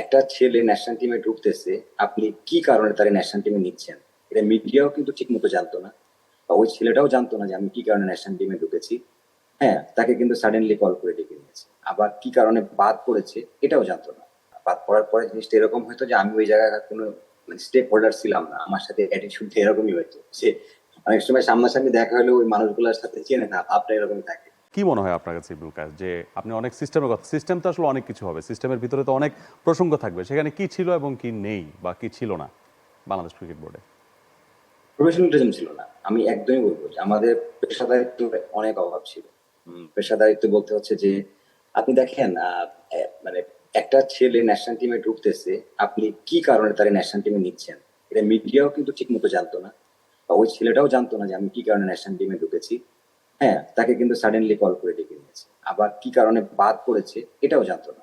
একটা ছেলে ন্যাশনাল টিমে ঢুকতেছে, আপনি কি কারণে তারা ন্যাশনাল টিমে নিচ্ছেন? এটা মিডিয়াও কিন্তু ঠিক মতো জানতো না। বা ওই ছেলেটাও জানতো না যে আমি কি কারণে ন্যাশনাল টিমে ঢুকেছি। হ্যাঁ তাকে কিন্তু সাডেনলি কল করে ডেকে নিয়েছে। আবার কি কারণে বাদ পড়েছে, এটাও জানতো না। বাদ পড়ার পরে জিনিসটা এরকম হয়তো যে আমি ওই জায়গায় কোনো মানে স্টেক হোল্ডার ছিলাম না। আমার সাথে অ্যাটিটিউড এরকমই হয়েছে সে অনেক সময় সামনাসামনি দেখা হলে ওই মানুষগুলোর সাথে চেনে না, ভাবটা এরকমই থাকে। কি মনে হয় আপনার কাছে ইবনুল কায়েস যে আপনি অনেক সিস্টেমের কথা সিস্টেম তো আসলে অনেক কিছু হবে। সিস্টেমের ভিতরে তো অনেক প্রসঙ্গ থাকবে। সেখানে কি ছিল এবং কি নেই বা কি ছিল না বাংলাদেশ ক্রিকেট বোর্ডে প্রফেশনালিজম ছিল না। আমি একদমই বলব যে আমাদের পেশাদারিত্ব অনেক অভাব ছিল। পেশাদারিত্ব বলতে হচ্ছে যে, আপনি দেখেন মানে একটা ছেলে ন্যাশনাল টিমে ঢুকতেছে, আপনি কি কারণে তারা ন্যাশনাল টিমে নিচ্ছেন? এটা মিডিয়াও কিন্তু ঠিক মতো জানতো না। বা ওই ছেলেটাও জানতো না যে আমি কি কারণে ন্যাশনাল টিমে ঢুকেছি। হ্যাঁ তাকে কিন্তু সাডেনলি কল করে ডেকে নিয়েছে। আবার কি কারণে বাদ পড়েছে, এটাও জানতো না।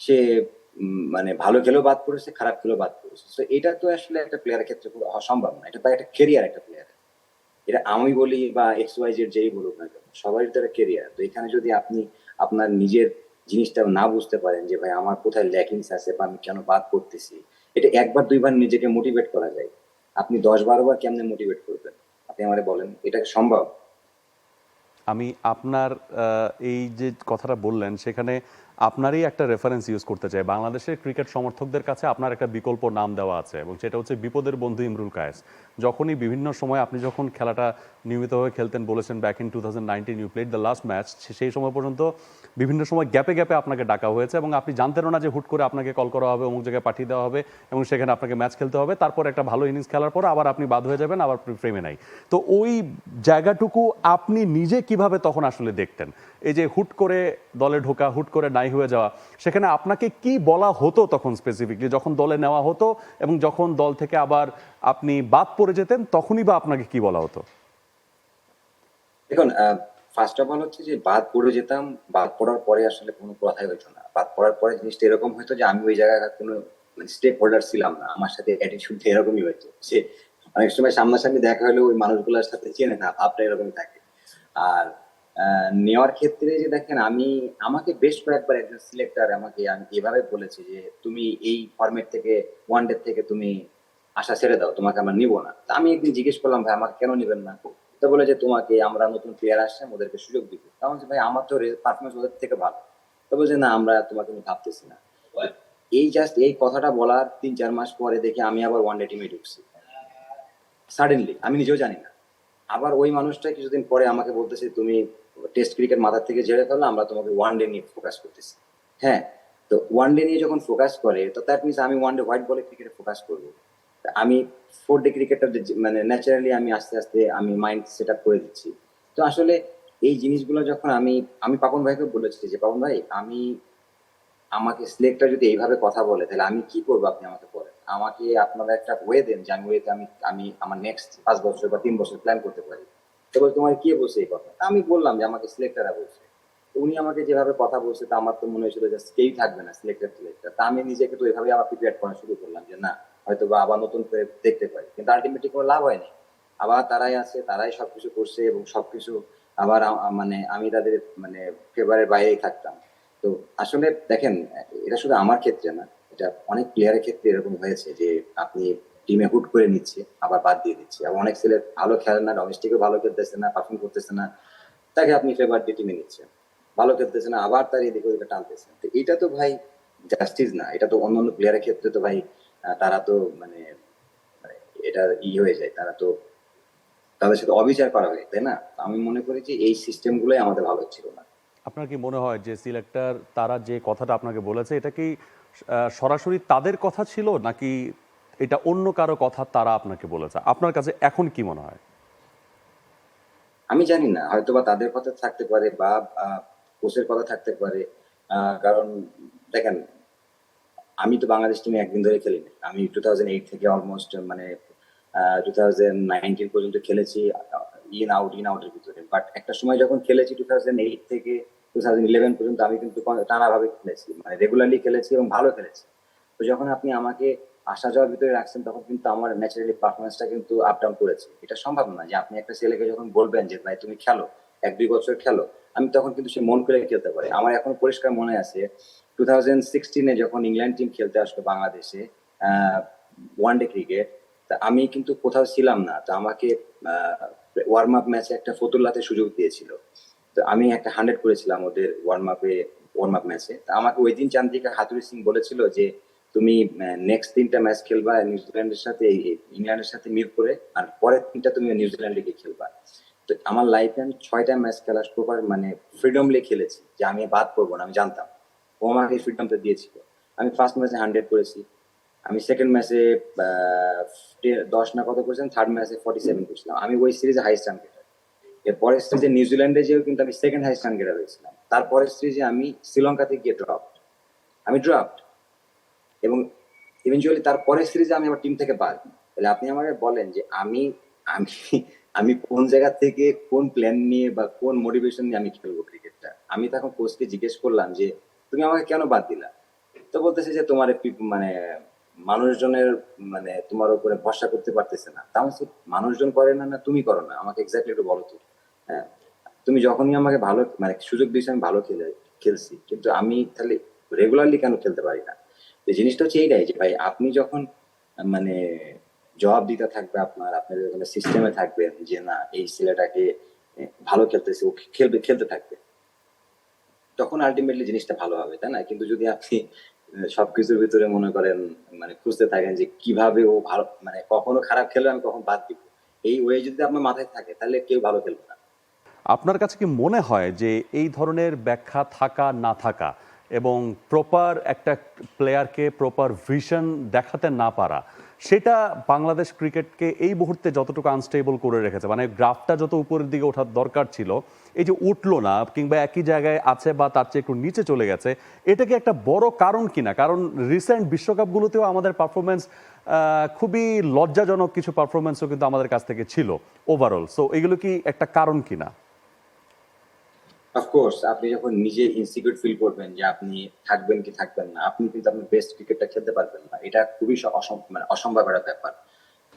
সে মানে ভালো খেলেও বাদ পড়েছে, খারাপ খেলেও বাদ পড়েছে। তো এটা তো আসলে একটা প্লেয়ারের ক্ষেত্রে পুরো অসম্ভব না। এটা তো একটা কেরিয়ার একটা প্লেয়ার এটা আমি বলি বা এক্স ওয়াই জেড যেই বলুক না কেন, সবারই তো একটা কেরিয়ার তো এখানে যদি আপনি আপনার নিজের জিনিসটা না বুঝতে পারেন যে, ভাই, আমার কোথায় ল্যাকিংস আছে বা আমি কেন বাদ করতেছি এটা একবার, দুইবার নিজেকে মোটিভেট করা যায়। আপনি দশ বারো বার কেমনে মোটিভেট করবেন? আপনি আমারে বলেন, এটা সম্ভব? আমি আপনার এই যে কথাটা বললেন, সেখানে আপনারই একটা রেফারেন্স ইউজ করতে চাই। বাংলাদেশের ক্রিকেট সমর্থকদের কাছে আপনার একটা বিকল্প নাম দেওয়া আছে এবং সেটা হচ্ছে বিপদের বন্ধু ইমরুল কায়েস। যখনই বিভিন্ন সময় আপনি যখন খেলাটা নিয়মিতভাবে খেলতেন বলেছেন back in two thousand nineteen you played the last match সেই সময় পর্যন্ত বিভিন্ন সময় গ্যাপে গ্যাপে আপনাকে ডাকা হয়েছে এবং আপনি জানতেনও না যে হুট করে আপনাকে কল করা হবে, অমুক জায়গায় পাঠিয়ে দেওয়া হবে এবং সেখানে আপনাকে ম্যাচ খেলতে হবে। তারপর একটা ভালো ইনিংস খেলার পর আবার আপনি বাদ হয়ে যাবেন, আবার ফ্রেমে নাই। তো ওই জায়গাটুকু আপনি নিজে কীভাবে তখন আসলে দেখতেন? এই যে হুট করে দলে ঢোকা, হুট করে নাই হয়ে যাওয়া। সেখানে আপনাকে কি বলা হতো তখন স্পেসিফিকলি যখন দলে নেওয়া হতো এবং যখন দল থেকে আবার আপনি বাদ পড়ে যেতেন, তখনই বা আপনাকে কি বলা হতো? দেখুন ফার্স্ট অফ অল হচ্ছে যে বাদ পড়ে যেতাম, বাদ পড়ার পরে আসলে কোনো কথাই হইতো না। বাদ পড়ার পরে জিনিসটা এরকম হতো যে আমি ওই জায়গায় কোনো স্টেক হোল্ডার ছিলাম না। আমার সাথে অ্যাটিটিউড এরকমই হয়েছে সে অনেক সময় সামনাসামনি দেখা হলেও ওই মানুষগুলোর সাথে চেনে না, ভাবটা এরকমই থাকে। আর নেওয়ার ক্ষেত্রে যে দেখেন আমি আমাকে বেশ কয়েকবার একজন সিলেক্টর আমাকে আমি এভাবে বলেছে যে তুমি এই ফর্মেট থেকে ওয়ান ডে থেকে তুমি আশা ছেড়ে দাও তোমাকে আমরা নিব না। তা আমি একদিন জিজ্ঞেস করলাম ভাই আমাকে কেন নিবেন না? তো বলে যে তোমাকে আমরা নতুন প্লেয়ার আসছে ওদেরকে সুযোগ দিব। তখন ভাই আমার তো পারফরমেন্স ওদের থেকে ভালো। তো বলছে না আমরা তোমাকে নিয়ে ভাবতেছি না। এই জাস্ট এই কথাটা বলার তিন চার মাস পরে দেখে আমি আবার ওয়ান ডে টিমে ঢুকছি। সাডেনলি আমি নিজেও জানি না। আবার ওই মানুষটা কিছুদিন পরে আমাকে বলতেছে, তুমি টেস্ট ক্রিকেট মাথার থেকে ঝেড়ে ফেলো, আমরা তোমাকে ওয়ান ডে নিয়ে ফোকাস করতেছি। হ্যাঁ তো ওয়ান ডে নিয়ে যখন ফোকাস করে, তো দ্যাট মিনস আমি ওয়ান ডে হোয়াইট বলে ক্রিকেটে ফোকাস করব। আমি ফোর ডে ক্রিকেটটা মানে ন্যাচারালি আমি আস্তে আস্তে আমি মাইন্ড সেট আপ করে দিচ্ছি। তো আসলে এই জিনিসগুলো যখন আমি আমি পাপন ভাইকে বলেছি যে, পাপন ভাই, আমি, আমাকে সিলেক্টর যদি এইভাবে কথা বলে, তাহলে আমি কি করব আপনি আমাকে বলেন? আমাকে আপনারা একটা ওয়ে দেন যে আমি ওয়েতে আমি আমি আমার নেক্সট পাঁচ বছর বা তিন বছর প্ল্যান করতে পারি। বলে, তোমার কে বলছে এই কথা? আমি বললাম যে, আমাকে সিলেক্টররা বলছে। উনি আমাকে যেভাবে কথা বলছে, তা আমার তো মনে হয়েছিল যে কেউই থাকবে না সিলেক্টর সিলেক্টর তা আমি নিজেকে তো এভাবে আবার প্রিপেয়ার করা শুরু করলাম যে, না হয়তো বা আবার নতুন করে দেখতে পারি। কিন্তু আলটিমেটলি কোনো লাভ হয়নি। আবার তারাই আছে, তারাই সবকিছু করছে এবং সবকিছু আবার মানে আমি তাদের মানে ফেভারের বাইরেই থাকতাম। তো আসলে দেখেন, এটা শুধু আমার ক্ষেত্রে না এটা অনেক প্লেয়ারের ক্ষেত্রে এরকম হয়েছে যে আপনি টিমে হুট করে নিচ্ছে, আবার বাদ দিয়ে দিচ্ছে। এবং অনেক ছেলে ভালো খেলে না ডোমেস্টিকও ভালো খেলতেছে না পারফর্ম করতেছে না, তাকে আপনি ফেভার দিয়ে টিমে নিচ্ছেন। ভালো খেলতেছে না, আবার তার এদিকে ওদিকে টানতেছেন। তো এটা তো ভাই জাস্টিস না, এটা তো অন্যান্য প্লেয়ারের ক্ষেত্রে তো ভাই তারা তো মানে মানে এটা ই হয়ে যায়, তারা তো তাদের সাথে অবিচার করা হয় তাই না? আমি মনে করি যে এই সিস্টেম গুলোই আমাদের ভালো ছিল না। আপনার কি মনে হয় যে সিলেক্টর তারা যে কথাটা আপনাকে বলেছে, এটা কি সরাসরি তাদের কথা ছিল নাকি এটা অন্য কারও কথা তারা আপনাকে বলেছে? আপনার কাছে এখন কি মনে হয়? আমি জানি না হয়তো বা তাদের কথা থাকতে পারে বা কোচের কথা থাকতে পারে। কারণ দেখেন, আমি তো বাংলাদেশ টিমে একদিন ধরে খেলিনি। আমি টু থাউজেন্ড এইট থেকে অলমোস্ট মানে টু থাউজেন্ড নাইনটিন পর্যন্ত খেলেছি ইন আউট ইন আউটের ভিতরে। বাট একটা সময় যখন খেলেছি টু থাউজেন্ড এইট থেকে থাউজেন্ড ইলেভেন পর্যন্ত আমি কিন্তু টানাভাবে খেলেছি। মানে রেগুলারলি খেলেছি এবং ভালো খেলেছি। তো যখন আপনি আমাকে আসা যাওয়ার ভিতরে রাখছেন, তখন কিন্তু আমার ন্যাচারালি পারফরমেন্সটা কিন্তু আপ ডাউন করেছে। এটা সম্ভব না যে আপনি একটা ছেলেকে যখন বলবেন যে, ভাই, তুমি খেলো, এক দুই বছর খেলো, আমি তখন কিন্তু সে মন করে খেলতে পারে। আমার এখন পরিষ্কার মনে আছে টু থাউজেন্ড সিক্সটিনে যখন ইংল্যান্ড টিম খেলতে আসলো বাংলাদেশে ওয়ান ডে ক্রিকেট তা আমি কিন্তু কোথাও ছিলাম না। তো আমাকে ওয়ার্ম আপ ম্যাচে একটা ফতুল্লাতে সুযোগ দিয়েছিল। তো আমি একটা হান্ড্রেড করেছিলাম ওদের ওয়ার্ম আপে ওয়ার্ম আপ ম্যাচে তা আমাকে ওই দিন চান্দ্রিকা হাতুরি সিং বলেছিল যে, তুমি নেক্সট তিনটা ম্যাচ খেলবা নিউজিল্যান্ডের সাথে ইংল্যান্ডের সাথে মিরপুরে আর পরের তিনটা তুমি নিউজিল্যান্ডে গিয়ে খেলবা। তো আমার লাইফে আমি ছয়টা ম্যাচ খেলার প্রপার মানে ফ্রিডমলি খেলেছি, যে আমি বাদ পড়ব না, আমি জানতাম। ও আমাকে ফ্রিডমটা দিয়েছিল। আমি ফার্স্ট ম্যাচে হান্ড্রেড করেছি। আমি সেকেন্ড ম্যাচে দশ না কত করেছিলাম থার্ড ম্যাচে ফর্টি সেভেন করেছিলাম। আমি ওই সিরিজে হাইস্ট রান এরপরের সিরিজে নিউজিল্যান্ডে যেও কিন্তু আমি সেকেন্ড হাইস্ট রান গেটার হয়েছিলাম তারপরের সিরিজে আমি শ্রীলঙ্কাতে গিয়ে ড্রপ আমি ড্রপড এবং ইভেনচুয়ালি তারপরের সিরিজে আমি আমার টিম থেকে বাদ। তাহলে আপনি আমাকে বলেন যে আমি আমি আমি কোন জায়গা থেকে কোন প্ল্যান নিয়ে বা কোন মোটিভেশন নিয়ে আমি খেলব ক্রিকেটটা আমি তখন কোচকে জিজ্ঞেস করলাম যে, তুমি আমাকে কেন বাদ দিলা? তো বলতেছে যে, তোমার মানে মানুষজনের মানে তোমার উপরে ভরসা করতে পারতেছে না। তা মানুষজন করে না না তুমি করো না? আমাকে এক্স্যাক্টলি একটু বলো তো। হ্যাঁ তুমি যখনই আমাকে ভালো মানে সুযোগ দিয়েছ, আমি ভালো খেলে, খেলছি। কিন্তু আমি তাহলে রেগুলারলি কেন খেলতে পারি না? তো জিনিসটা হচ্ছে এইটাই যে ভাই, আপনি যখন মানে জবাব দিতে থাকবে আপনার আপনার সিস্টেমে থাকবেন যে না, এই ছেলেটাকে ভালো খেলতেছে, ও খেলবে, খেলতে থাকবে। তখন আলটিমেটলি জিনিসটা ভালো হবে, তাই না? কিন্তু যদি আপনি সবকিছুর ভিতরে মনে করেন মানে খুঁজতে থাকেন যে কীভাবে ও ভালো মানে কখনো খারাপ খেলবে, আমি কখন বাদ দিব? এই ওয়ে যদি আপনার মাথায় থাকে, তাহলে কেউ ভালো খেলবে না। আপনার কাছে কি মনে হয় যে এই ধরনের ব্যাখ্যা থাকা, না থাকা এবং প্রপার একটা প্লেয়ারকে প্রপার ভিশন দেখাতে না পারা, সেটা বাংলাদেশ ক্রিকেটকে এই মুহূর্তে যতটুকু আনস্টেবল করে রেখেছে মানে গ্রাফটা যত উপরের দিকে ওঠার দরকার ছিল, এই যে উঠল না কিংবা একই জায়গায় আছে বা তার চেয়ে একটু নিচে চলে গেছে, এটা কি একটা বড় কারণ কিনা? কারণ রিসেন্ট বিশ্বকাপগুলোতেও আমাদের পারফরমেন্স খুবই লজ্জাজনক কিছু পারফরমেন্সও কিন্তু আমাদের কাছ থেকে ছিল ওভারঅল সো এগুলো কি একটা কারণ কিনা? অফকোর্স আপনি যখন নিজে ইনসিকিউর ফিল করবেন যে আপনি থাকবেন কি থাকবেন না, আপনি কিন্তু বেস্ট ক্রিকেটটা খেলতে পারবেন না। এটা খুবই মানে অসম্ভব একটা ব্যাপার।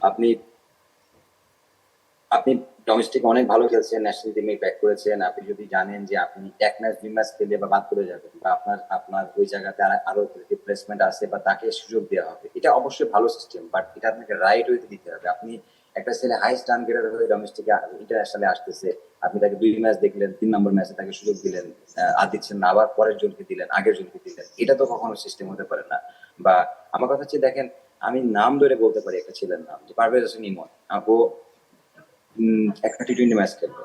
আপনি আপনি ডোমেস্টিক অনেক ভালো খেলছেন ন্যাশনাল টিমে ব্যাক করেছেন। আপনি যদি জানেন যে আপনি এক ম্যাচ, দুই ম্যাচ খেলে বা বাদ করে যাবেন বা আপনার আপনার ওই জায়গাতে আরও রিপ্লেসমেন্ট আছে বা তাকে সুযোগ দেওয়া হবে। এটা অবশ্যই ভালো সিস্টেম বাট এটা আপনাকে রাইট ওয়েতে দিতে হবে। আপনি একটা ছেলে হাই রান গেটার হয়ে ডোমেস্টিকে ইন্টারন্যাশনালে আসতেছে। আপনি তাকে দুই ম্যাচ দেখলেন, তিন নম্বর ম্যাচে তাকে সুযোগ দিলেন আর দিচ্ছেন না, আবার পরের জনকে দিলেন, আগের জনকে দিলেন। এটা তো কখনো সিস্টেম হতে পারে না। বা আমার কথা হচ্ছে, দেখেন, আমি নাম ধরে বলতে পারি একটা ছেলের নাম, যে পারভেজ হোসেন ইমন। ও একটা টি টোয়েন্টি ম্যাচ খেললো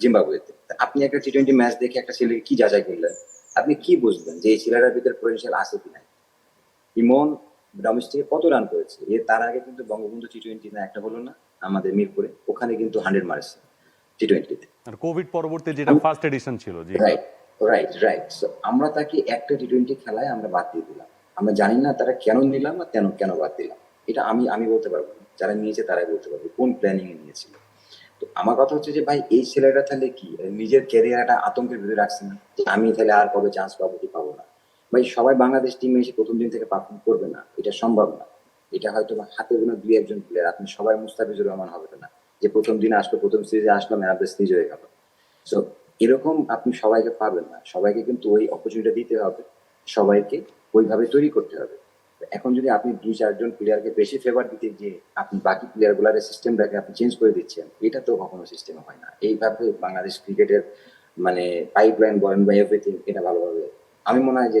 জিম্বাবুয়েতে। আপনি একটা টি টোয়েন্টি ম্যাচ দেখে একটা ছেলেকে কি যাচাই করলেন? আপনি কি বুঝবেন যে এই ছেলেটার ভিতরে পটেনশিয়াল আছে কি নাই? ইমন ডোমেস্টিকে কত রান করেছে? এর তার আগে কিন্তু বঙ্গবন্ধু টি টোয়েন্টি না একটা হলো না আমাদের মিরপুরে। ওখানে কিন্তু হান্ড্রেড মারছে টি টোয়েন্টিতে আর কোভিড পরবর্তী যেটা ফার্স্ট এডিশন ছিল জি। রাইট রাইট রাইট সো আমরা তাকে একটা টি টোয়েন্টি খেলায় আমরা বাদ দিয়ে দিলাম। আমরা জানি না তারা কেন নিলাম আর কেন কেন বাদ দিলাম। এটা আমি আমি বলতে পারব না। যারা নিয়েছে তারাই বলতে পারবে কোন প্ল্যানিং এ নিয়েছিল। তো আমার কথা হচ্ছে যে ভাই এই ছেলেটা তাহলে কি? নিজের ক্যারিয়ার একটা আতঙ্কের ভিতরে রাখছে না আমি তাহলে আর কবে চান্স পাবো কি পাবো না? ভাই, সবাই বাংলাদেশ টিমে এসে প্রথম দিন থেকে পারফর্ম করবে না। এটা সম্ভব না। এটা হয়তো হাতে গোনা দুই একজন প্লেয়ার আপনি সবাই মুস্তাফিজুর রহমান হবে না। যে প্রথম দিন আসলো, প্রথম সিরিজে আসলো ম্যান অফ দ্য সিরিজ হয়ে গেল। সো এরকম আপনি সবাইকে পাবেন না। সবাইকে কিন্তু ওই অপরচুনিটি দিতে হবে। সবাইকে ওইভাবে তৈরি করতে হবে। এখন যদি আপনি দুই, চারজন প্লেয়ারকে বেশি ফেভার দিতে যে আপনি বাকি প্লেয়ারগুলার সিস্টেমটাকে আপনি চেঞ্জ করে দিচ্ছেন, এটা তো কখনো সিস্টেম হয় না। এইভাবে বাংলাদেশ ক্রিকেটের মানে পাইপ লাইন বলেন বা এভরিথিং এটা ভালোভাবে আমি মনে হয় যে